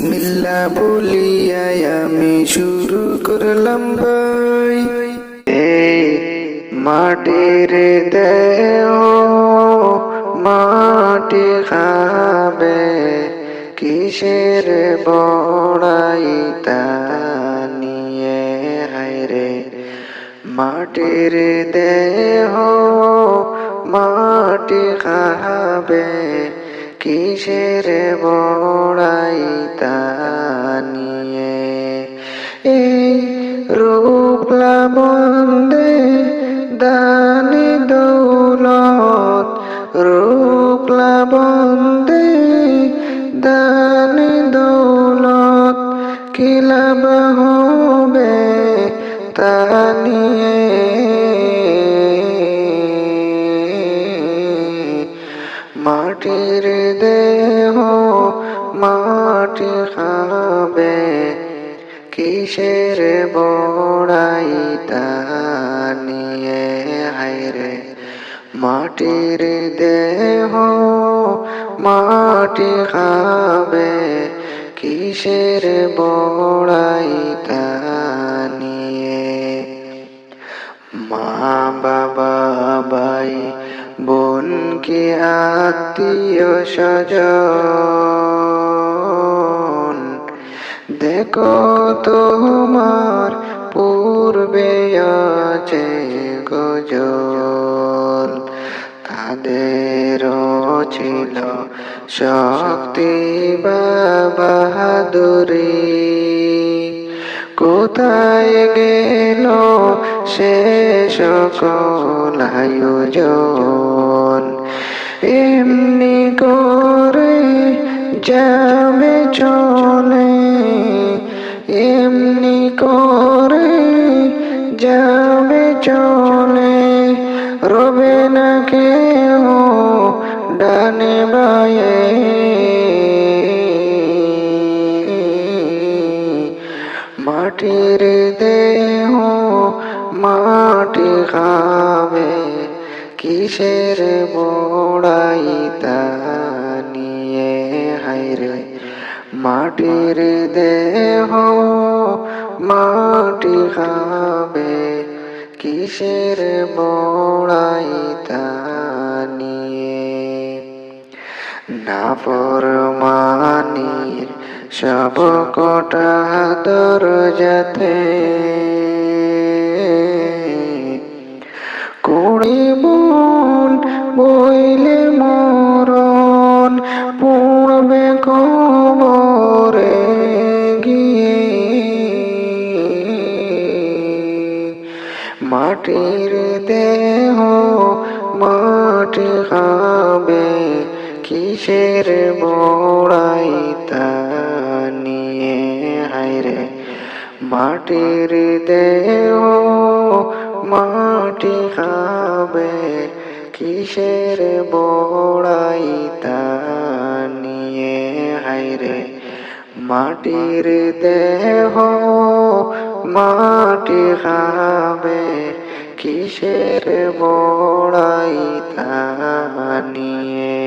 বিসমিল্লা বলিয়াই আমি শুরু করলাম ভাই। এই মাটির দেহ মাটি খাবে কিসের বড়াই তা নিয়ে? হায়রে মাটির দেহ মাটি খাবে কিসের বড়াই নিয়ে? এই রূপলা বন্দে দানি দৌলত, রূপলা বন্দে দানি দৌলত কিলাব হবে তা নিয়ে? মাটির দেহ মাটি খাবে, কিসের বড়াই নিয়ে? হায়রে মাটির দেহ মাটি খাবে, কিসের বড়াই নিয়ে? মা বাবা বোন কি আত্মীয় স্বজন? দেখো তোমার পূর্বে আছে গজল। তাদেরও ছিল শক্তি বাহাদুরি। কোথায় গেল সে সকল আয়োজন? এমনি করে যাবে চলে এমনি করে যাবে চলে রবে না কেউ ডানে বায়ে কিসের বড়াই নিয়ে হাইরে মাটির দেহ মাটি খাবে কিসের বড়াই তা নিয়ে না ফরমানির সব কটা দরজাতে মাটির দেহ মাটি খাবে কিসের বড়াই তা নিয়ে? হায়রে মাটির দেহ মাটি খাবে কিসের বড়াই তা নিয়ে? হায়রে মাটির দেহ মাটি খাবে কিসের বড়াই তা নিয়ে